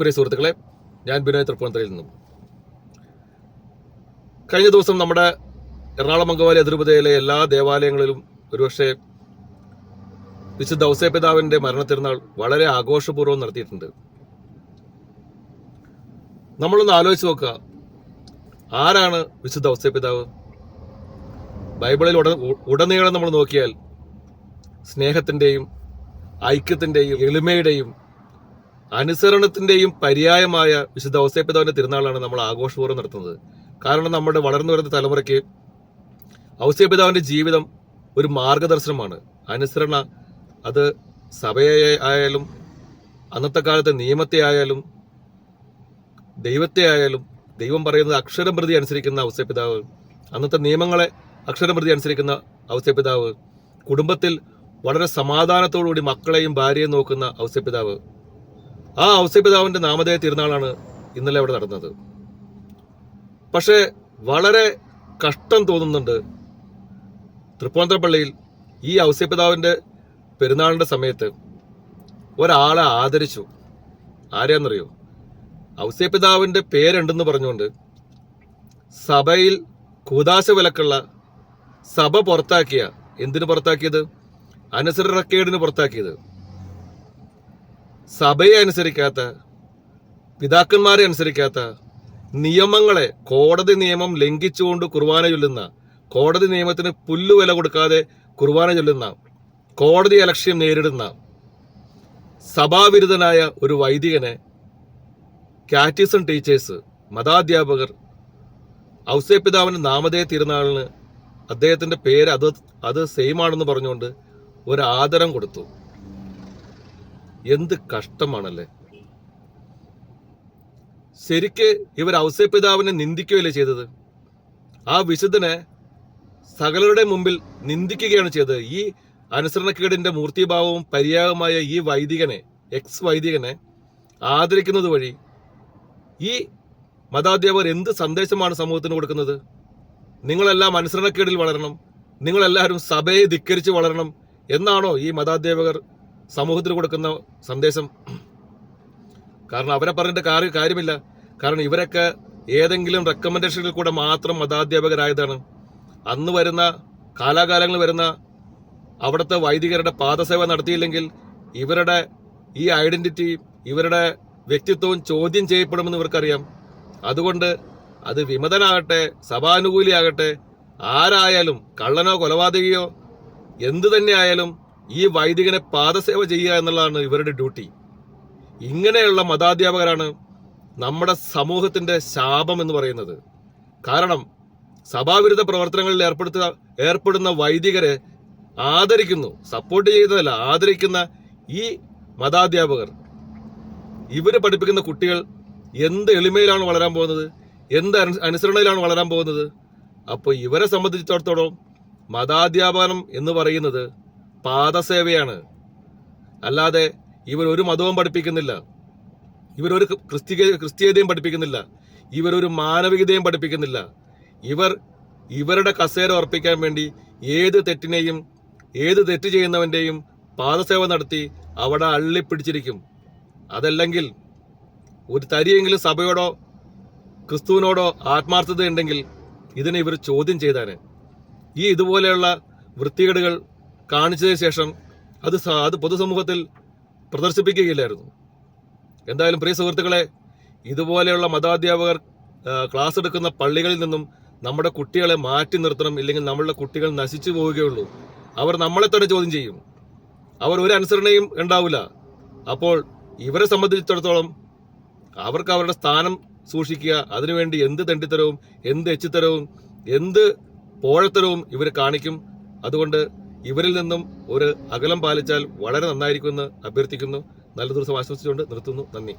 പ്രിയ സുഹൃത്തുക്കളെ ഞാൻ ബിനോയ് തൃപ്പൂണിത്തറയിൽ നിന്നും. കഴിഞ്ഞ ദിവസം നമ്മുടെ എറണാകുളം അങ്കമാലി അതിരൂപതയിലെ എല്ലാ ദേവാലയങ്ങളിലും ഒരുപക്ഷെ വിശുദ്ധ ഔസേപിതാവിന്റെ മരണത്തിരുന്നാൾ വളരെ ആഘോഷപൂർവം നടത്തിയിട്ടുണ്ട്. നമ്മളൊന്ന് ആലോചിച്ച് നോക്കുക ആരാണ് വിശുദ്ധ ഔസേപിതാവ്? ബൈബിളിൽ ഉട ഉടനീളം നമ്മൾ നോക്കിയാൽ സ്നേഹത്തിന്റെയും ഐക്യത്തിന്റെയും എളിമയുടെയും അനുസരണത്തിന്റെയും പര്യായമായ വിശുദ്ധ ഔസേപ്പിതാവിന്റെ തിരുനാളാണ് നമ്മൾ ആഘോഷപൂർവം നടത്തുന്നത്. കാരണം നമ്മുടെ വളർന്നു വരുന്ന തലമുറയ്ക്ക് ഔസേപ്പിതാവിന്റെ ജീവിതം ഒരു മാർഗദർശനമാണ്. അനുസരണ അത് സഭയെ ആയാലും അന്നത്തെ കാലത്തെ നിയമത്തെ ആയാലും ദൈവത്തെ ആയാലും ദൈവം പറയുന്നത് അക്ഷരം പ്രതി അനുസരിക്കുന്ന ഔസേപ്പിതാവ് അന്നത്തെ നിയമങ്ങളെ അക്ഷരം പ്രതി അനുസരിക്കുന്ന ഔസേപ്പിതാവ് കുടുംബത്തിൽ വളരെ സമാധാനത്തോടുകൂടി മക്കളെയും ഭാര്യയും നോക്കുന്ന ഔസേപ്പിതാവ് ആ ഔസ്യപിതാവിന്റെ നാമധേയ തിരുനാളാണ് ഇന്നലെ അവിടെ നടന്നത്. പക്ഷേ വളരെ കഷ്ടം തോന്നുന്നുണ്ട് തൃപ്പൂണിത്തറപ്പള്ളിയിൽ ഈ ഔസ്യപിതാവിന്റെ പെരുന്നാളിന്റെ സമയത്ത് ഒരാളെ ആദരിച്ചു. ആരെയെന്നറിയോ? ഔസ്യപിതാവിന്റെ പേരുണ്ടെന്ന് പറഞ്ഞുകൊണ്ട് സഭയിൽ കൂതാശ വിലക്കുള്ള സഭ പുറത്താക്കിയ എന്തിനു പുറത്താക്കിയത്? അനുസരണക്കേടിന് പുറത്താക്കിയത്. സഭയെ അനുസരിക്കാത്ത പിതാക്കന്മാരെ അനുസരിക്കാത്ത നിയമങ്ങളെ കോടതി നിയമം ലംഘിച്ചുകൊണ്ട് കുർബാന ചൊല്ലുന്ന കോടതി നിയമത്തിന് പുല്ലുവില കൊടുക്കാതെ കുർബാന ചൊല്ലുന്ന കോടതി അലക്ഷ്യം നേരിടുന്ന സഭാവിരുദ്ധനായ ഒരു വൈദികനെ കാറ്റിസം ടീച്ചേഴ്സ് മതാധ്യാപകർ ഔസേപിതാവിന്റെ നാമധേയ തിരുനാളിന് അദ്ദേഹത്തിന്റെ പേര് അത് അത് സെയിം ആണെന്ന് പറഞ്ഞുകൊണ്ട് ഒരു ആദരം കൊടുത്തു. എന്ത് കഷ്ടമാണല്ലേ? ശരിക്ക് ഇവർ ഔസേപിതാവിനെ നിന്ദിക്കുകയല്ലേ ചെയ്തത്? ആ വിശുദ്ധനെ സകലരുടെ മുമ്പിൽ നിന്ദിക്കുകയാണ് ചെയ്തത്. ഈ അനുസരണക്കേടിന്റെ മൂർത്തിഭാവവും പര്യാഗമായ ഈ വൈദികനെ എക്സ് വൈദികനെ ആദരിക്കുന്നത് വഴി ഈ മതാധ്യാപകർ എന്ത് സന്ദേശമാണ് സമൂഹത്തിന് കൊടുക്കുന്നത്? നിങ്ങളെല്ലാം അനുസരണക്കേടിൽ വളരണം. നിങ്ങളെല്ലാവരും സഭയെ ധിക്കരിച്ച് വളരണം എന്നാണോ ഈ മതാധ്യാപകർ സമൂഹത്തിന് കൊടുക്കുന്ന സന്ദേശം. കാരണം അവരെ പറഞ്ഞിട്ട് കാര്യ കാര്യമില്ല. കാരണം ഇവരൊക്കെ ഏതെങ്കിലും റെക്കമെൻഡേഷനിൽ കൂടെ മാത്രം മതാധ്യാപകരായതാണ്. അന്ന് വരുന്ന കാലാകാലങ്ങളിൽ വരുന്ന അവിടുത്തെ വൈദികരുടെ പാദസേവ നടത്തിയില്ലെങ്കിൽ ഇവരുടെ ഈ ഐഡന്റിറ്റി ഇവരുടെ വ്യക്തിത്വവും ചോദ്യം ചെയ്യപ്പെടുമെന്ന് ഇവർക്കറിയാം. അതുകൊണ്ട് അത് വിമതനാകട്ടെ സഭാനുകൂലിയാകട്ടെ ആരായാലും കള്ളനോ കൊലപാതകയോ എന്തു തന്നെ ആയാലും ഈ വൈദികനെ പാദസേവ ചെയ്യുക എന്നുള്ളതാണ് ഇവരുടെ ഡ്യൂട്ടി. ഇങ്ങനെയുള്ള മതാധ്യാപകരാണ് നമ്മുടെ സമൂഹത്തിന്റെ ശാപം എന്ന് പറയുന്നത്. കാരണം സഭാവിരുദ്ധ പ്രവർത്തനങ്ങളിൽ ഏർപ്പെടുത്തുക ഏർപ്പെടുന്ന വൈദികരെ ആദരിക്കുന്നു സപ്പോർട്ട് ചെയ്യുന്നതല്ല ആദരിക്കുന്ന ഈ മതാധ്യാപകർ. ഇവർ പഠിപ്പിക്കുന്ന കുട്ടികൾ എന്ത് എളിമയിലാണ് വളരാൻ പോകുന്നത് എന്ത് അനു- അനുസരണയിലാണ് വളരാൻ പോകുന്നത്? അപ്പോൾ ഇവരെ സംബന്ധിച്ചിടത്തോളം മതാധ്യാപനം എന്ന് പറയുന്നത് പാദസേവയാണ്. അല്ലാതെ ഇവർ ഒരു മതവും പഠിപ്പിക്കുന്നില്ല. ഇവരൊരു ക്രിസ്തീയ ക്രിസ്തീയതയും പഠിപ്പിക്കുന്നില്ല. ഇവരൊരു മാനവികതയും പഠിപ്പിക്കുന്നില്ല. ഇവർ ഇവരുടെ കസേര ഉറപ്പിക്കാൻ വേണ്ടി ഏത് തെറ്റിനെയും ഏത് തെറ്റ് ചെയ്യുന്നവന്റെയും പാദസേവ നടത്തി അവിടെ അള്ളിപ്പിടിച്ചിരിക്കും. അതല്ലെങ്കിൽ ഒരു തരിയെങ്കിലും സഭയോടോ ക്രിസ്തുവിനോടോ ആത്മാർത്ഥത ഉണ്ടെങ്കിൽ ഇതിനെ ഇവർ ചോദ്യം ചെയ്താന് ഈ ഇതുപോലെയുള്ള വൃത്തികേടുകൾ കാണിച്ചതിന് ശേഷം അത് അത് പൊതുസമൂഹത്തിൽ പ്രദർശിപ്പിക്കുകയില്ലായിരുന്നു. എന്തായാലും പ്രിയ സുഹൃത്തുക്കളെ ഇതുപോലെയുള്ള മതാധ്യാപകർ ക്ലാസ് എടുക്കുന്ന പള്ളികളിൽ നിന്നും നമ്മുടെ കുട്ടികളെ മാറ്റി നിർത്തണം ഇല്ലെങ്കിൽ നമ്മളുടെ കുട്ടികൾ നശിച്ചു പോവുകയുള്ളൂ. അവർ നമ്മളെ തന്നെ ചോദ്യം ചെയ്യും. അവർ ഒരു അനുസരണയും ഉണ്ടാവില്ല. അപ്പോൾ ഇവരെ സംബന്ധിച്ചിടത്തോളം അവർക്ക് അവരുടെ സ്ഥാനം സൂക്ഷിക്കുക അതിനുവേണ്ടി എന്ത് തെണ്ടിത്തരവും എന്ത് എച്ചിത്തരവും എന്ത് പോഴത്തരവും ഇവർ കാണിക്കും. അതുകൊണ്ട് ഇവരിൽ നിന്നും ഒരു അകലം പാലിച്ചാൽ വളരെ നന്നായിരിക്കുമെന്ന് അഭ്യർത്ഥിക്കുന്നു. നല്ല ദിവസം ആശംസിച്ചുകൊണ്ട് നിർത്തുന്നു. നന്ദി.